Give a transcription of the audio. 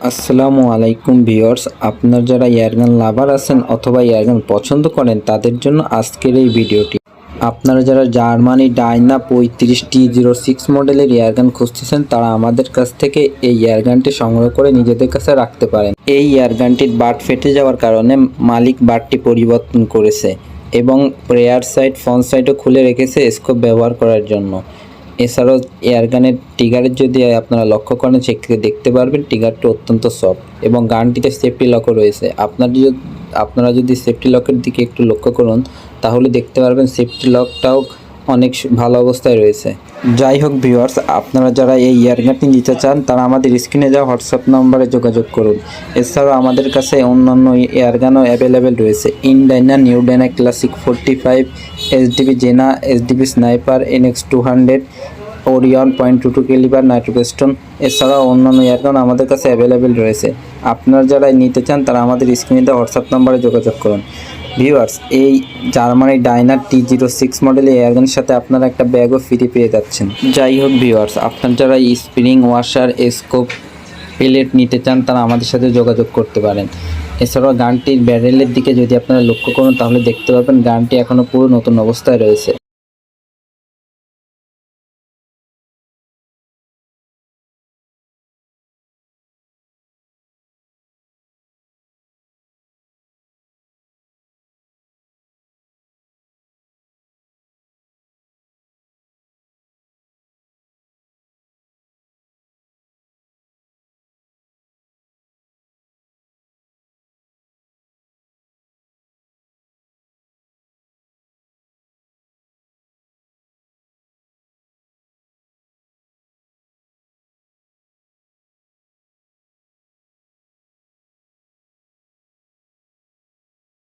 আসসালামু আলাইকুম ভিউয়ার্স, আপনার যারা এয়ারগান লাভার আছেন অথবা এয়ারগান পছন্দ করেন, তাদের জন্য আজকের এই ভিডিওটি। আপনারা যারা জার্মানি ডাইনা পঁয়ত্রিশ টি জিরো সিক্স মডেলের এয়ারগান খুঁজতেছেন, তারা আমাদের কাছ থেকে এই এয়ারগানটি সংগ্রহ করে নিজেদের কাছে রাখতে পারেন। এই এয়ারগানটির বাট ফেটে যাওয়ার কারণে মালিক বাটটি পরিবর্তন করেছে এবং প্রেয়ার সাইড, ফ্রন্ট সাইডও খুলে রেখেছে স্কোপ ব্যবহার করার জন্য। এছাড়াও এয়ারগানের টিগারের যদি আপনারা লক্ষ্য করেন, সেক্ষেত্রে দেখতে পারবেন টিগারটি অত্যন্ত সফট এবং গানটিতে সেফটি লকও রয়েছে। আপনার আপনারা যদি সেফটি লকের দিকে একটু লক্ষ্য করুন, তাহলে দেখতে পারবেন সেফটি লকটাও অনেক ভালো অবস্থায় রয়েছে। যাই হোক ভিউয়ার্স আপনারা যারা এই ইয়ারগানটি নিতে চান, তারা আমাদের স্ক্রিনে যাওয়া হোয়াটসঅ্যাপ নম্বরে যোগাযোগ করুন। এছাড়াও আমাদের কাছে অন্যান্য এয়ারগানও অ্যাভেলেবেল রয়েছে। ইনডাইনা new Diana classic forty five SDB জেনা SDB sniper NX two hundred Orion point two two caliber নাইট্রোকেস্টন এছাড়াও অন্যান্য এয়ারগান আমাদের কাছে অ্যাভেলেবেল রয়েছে। আপনারা যারা নিতে চান, তারা আমাদের স্ক্রিনে দেওয়া হোয়াটসঅ্যাপ নম্বরে যোগাযোগ করুন। ভিউয়ার্স এই জার্মানি ডাইনার টি জিরো সিক্স মডেল এয়ারগানের সাথে আপনারা একটা ব্যাগও ফ্রি পেয়ে যাচ্ছেন। যাই হোক ভিউয়ার্স আপনার যারা স্প্রিং ওয়াশার স্কোপ প্লেট নিতে চান, তারা আমাদের সাথে যোগাযোগ করতে পারেন। এছাড়াও গানটির ব্যারেলের দিকে যদি আপনারা লক্ষ্য করুন, তাহলে দেখতে পাবেন গানটি এখনও পুরো নতুন অবস্থায় রয়েছে।